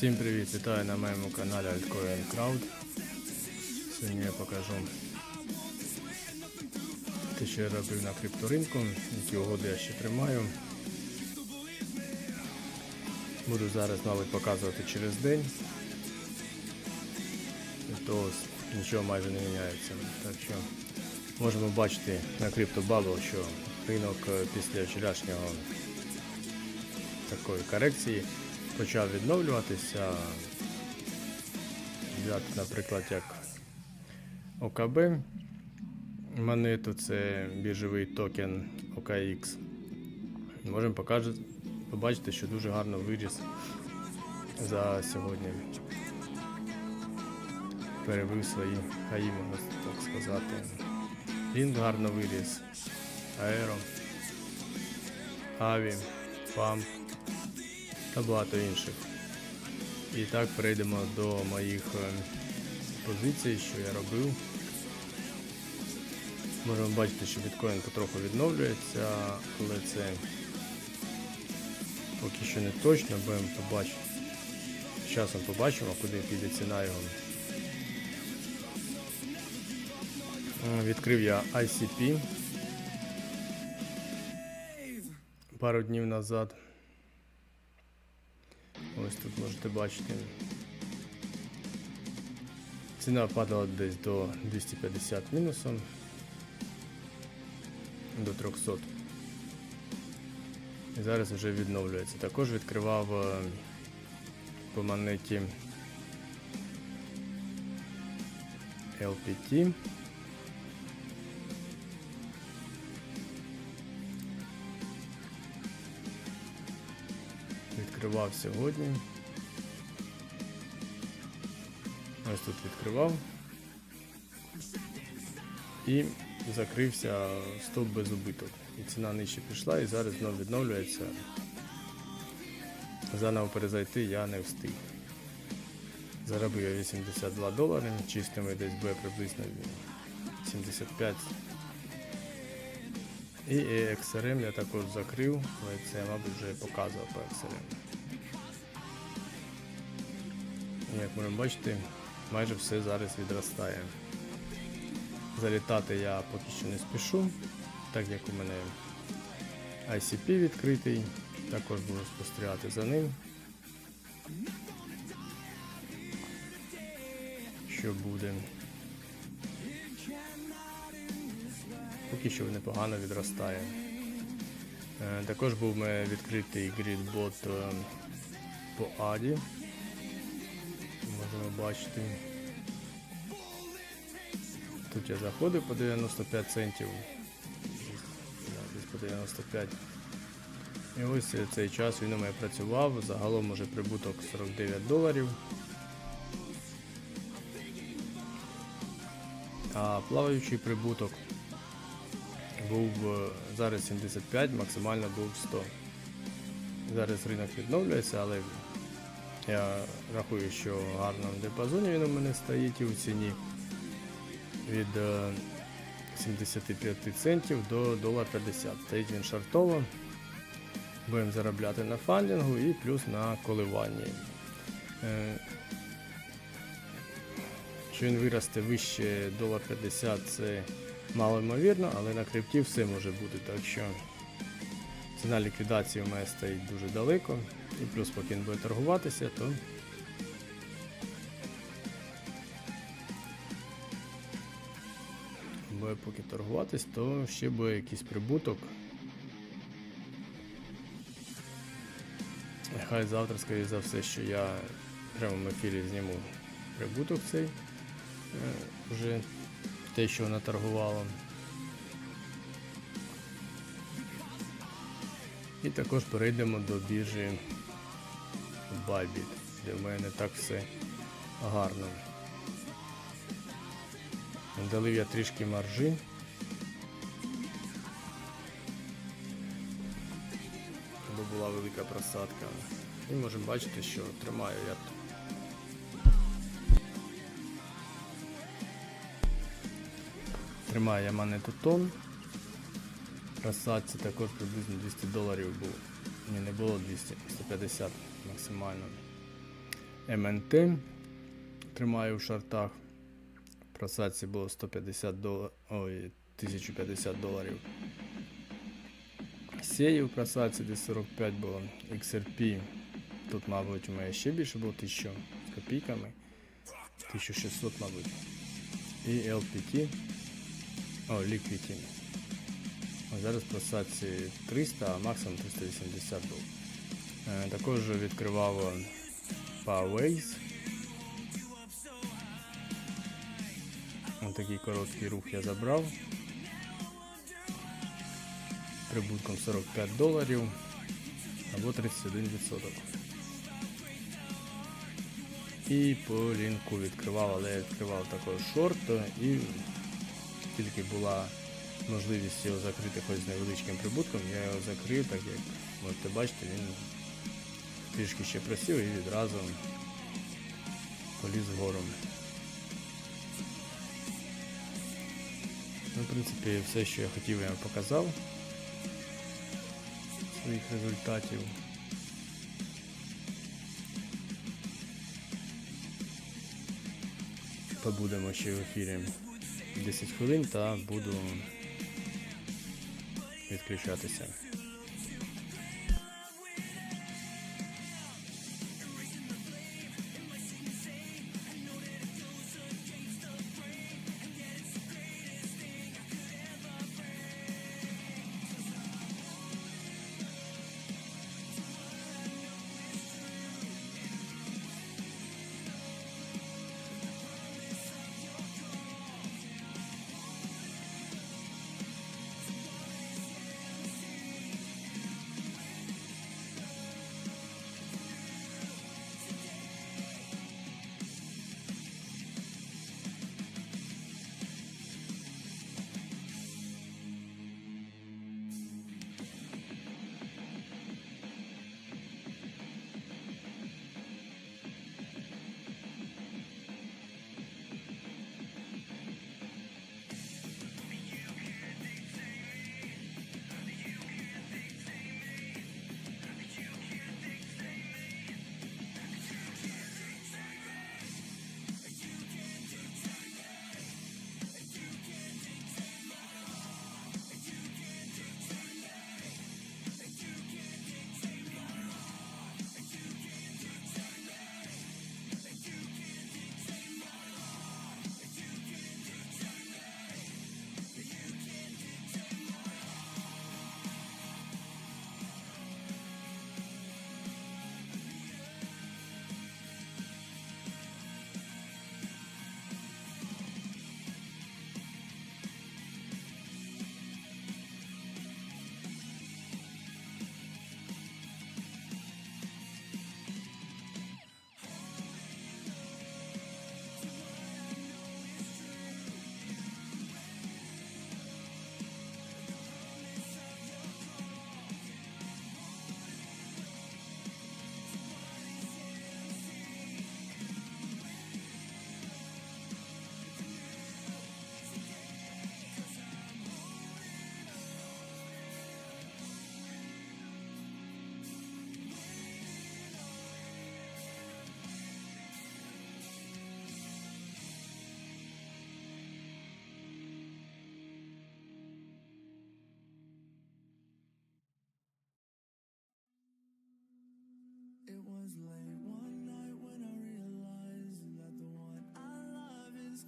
Всім привіт, вітаю на моєму каналі Altcoin Crowd. Сьогодні я покажу те, що я робив на крипторинку, які угоди я ще тримаю. Буду зараз, мабуть, показувати через день. То нічого майже не міняється. Так що можемо бачити на CryptoBubble, що ринок після вчорашнього такої корекції почав відновлюватися. Взяти, наприклад, як ОКБ монету, це біржовий токен OKX. Можемо покаже- побачити, що дуже гарно виріс за сьогодні. Перебив свої хаї, можна так сказати. Він гарно виріс. Аеро, Аві, Памп та багато інших. І так перейдемо до моїх е, позицій, що я робив. Можемо бачити, що біткоін потроху відновлюється, але це поки що не точно, будемо побачити. З часом побачимо, куди піде ціна його. Е, Відкрив я ICP пару днів назад. Ось тут можете бачити. Ціна падала десь до 250 мінусом до 300. І зараз вже відновлюється. Також відкривав е, по монеті LPT. Відкривав сьогодні. Ось тут відкривав. І закрився стоп без убиток. І ціна нижче пішла і зараз знову відновлюється. Заново перезайти я не встиг. Заробив я 82 долари, чистими десь буде приблизно 75. І XRM я також закрив, але це я, мабуть, вже показував по XRM. Як можемо бачити, майже все зараз відростає. Залітати я поки що не спішу, так як у мене ICP відкритий, також буду спостерігати за ним. Що буде. Поки що непогано відростає. Е, Також був відкритий грідбот е, по Аді. Можемо бачити. Тут я заходив по 95 центів. Десь по 95. І ось цей час він у мене працював. Загалом уже прибуток 49 доларів. А плаваючий прибуток був е, зараз 75, максимально був 100. Зараз ринок відновлюється, але я рахую, що в гарному діапазоні він у мене стоїть і у ціні від е, 75 центів до 1,50 Стоїть він шартово. Будемо заробляти на фандингу і плюс на коливанні. Е, Що він виросте вище 1,50 це мало ймовірно, але на крипті все може бути. Так що ціна ліквідації у мене стоїть дуже далеко. І плюс поки він буде торгуватися, то буде поки торгуватись, то ще буде якийсь прибуток. Хай завтра, скоріше за все, що я в прямому ефірі зніму прибуток цей. е, Вже те, що вона торгувала. І також перейдемо до біржі Де в мене так все гарно. Дали я трішки маржі. Бо була велика просадка. І можемо бачити, що тримаю я тут. Тримаю я монету тон. Просадці також приблизно 200 доларів було. Ні, не було 200, 150 максимально. МНТ. Тримаю в шортах. В просадці було 150 доларів. Ой, 1050 доларів. Сеї в просадці десь 45 було. XRP. Тут, мабуть, у мене ще більше було 1000 з копійками. 1600, мабуть. І LPT. О, Liquidity. Ось Зараз просадці 300, а максимум 380 був. Е, Також відкривав Powerways. Ось такий короткий рух я забрав. Прибутком 45 доларів або 31%. І по лінку відкривав, але я відкривав також шорт і тільки була можливість його закрити хоч з невеличким прибутком, я його закрив, так як можете бачити, він трішки ще просів і відразу поліз вгору. Ну, в принципі, все, що я хотів, я вам показав своїх результатів. Побудемо ще в ефірі 10 хвилин та буду відключатися.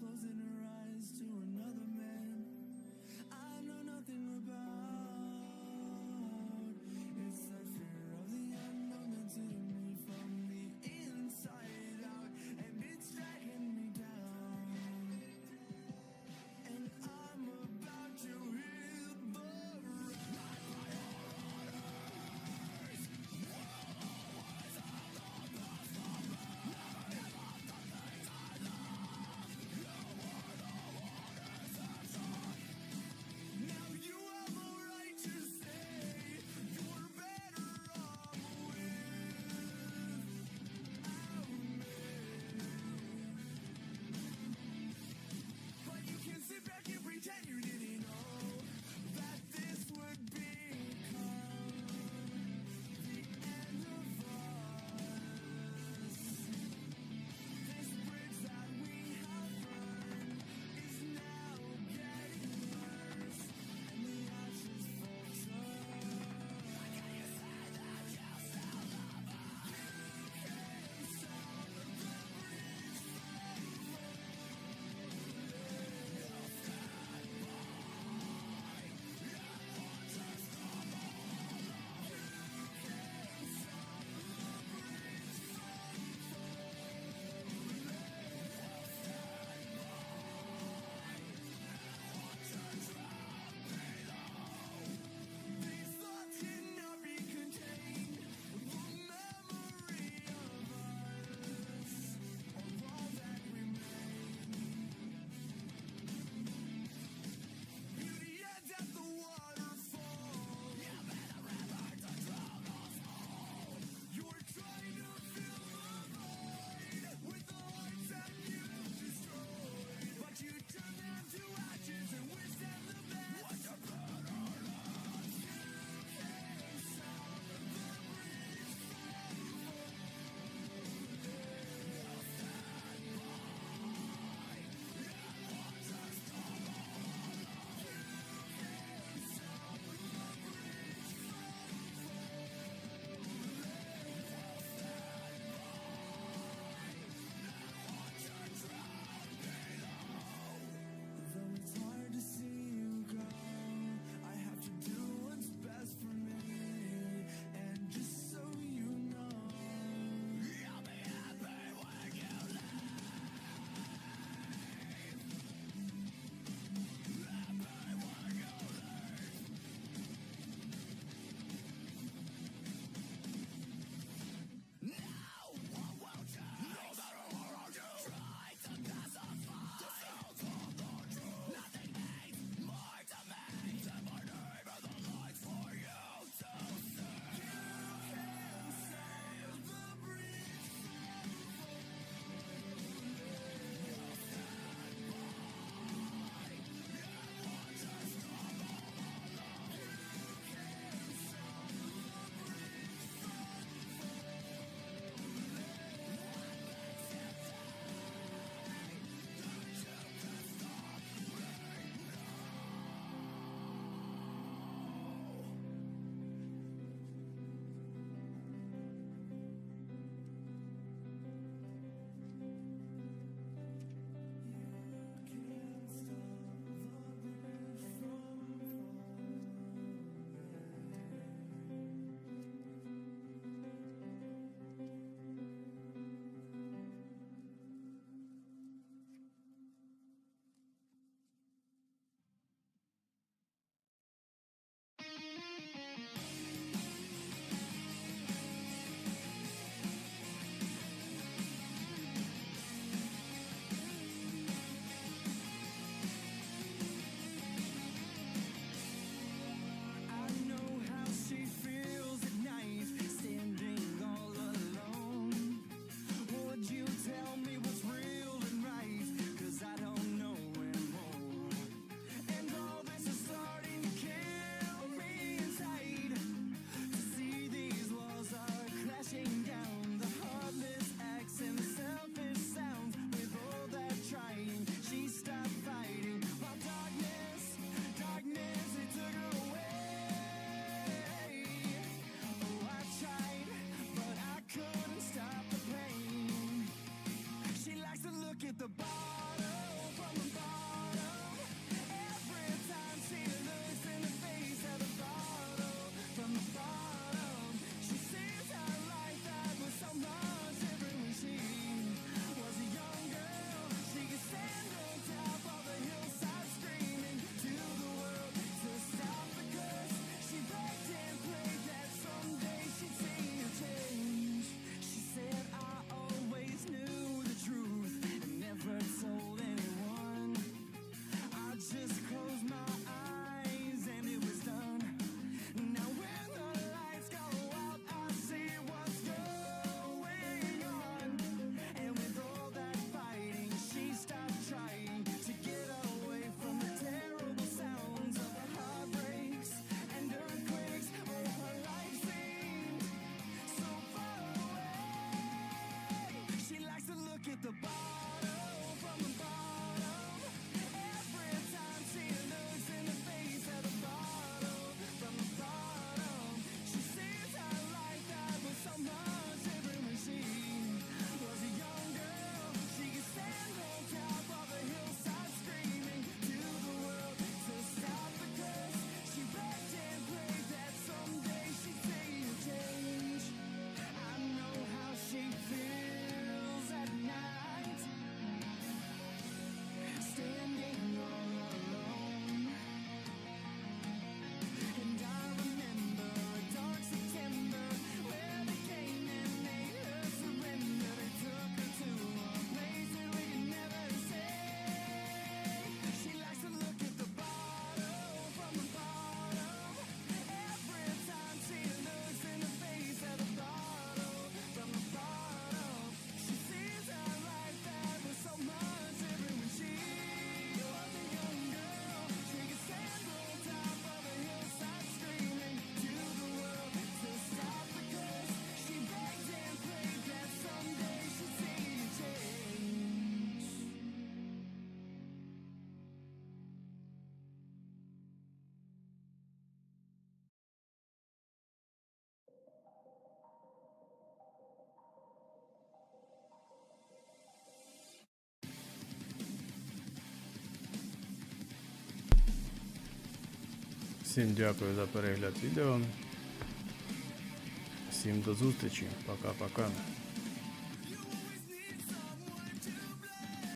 closing Всім дякую за перегляд відео. Всім до зустрічі. Пока-пока.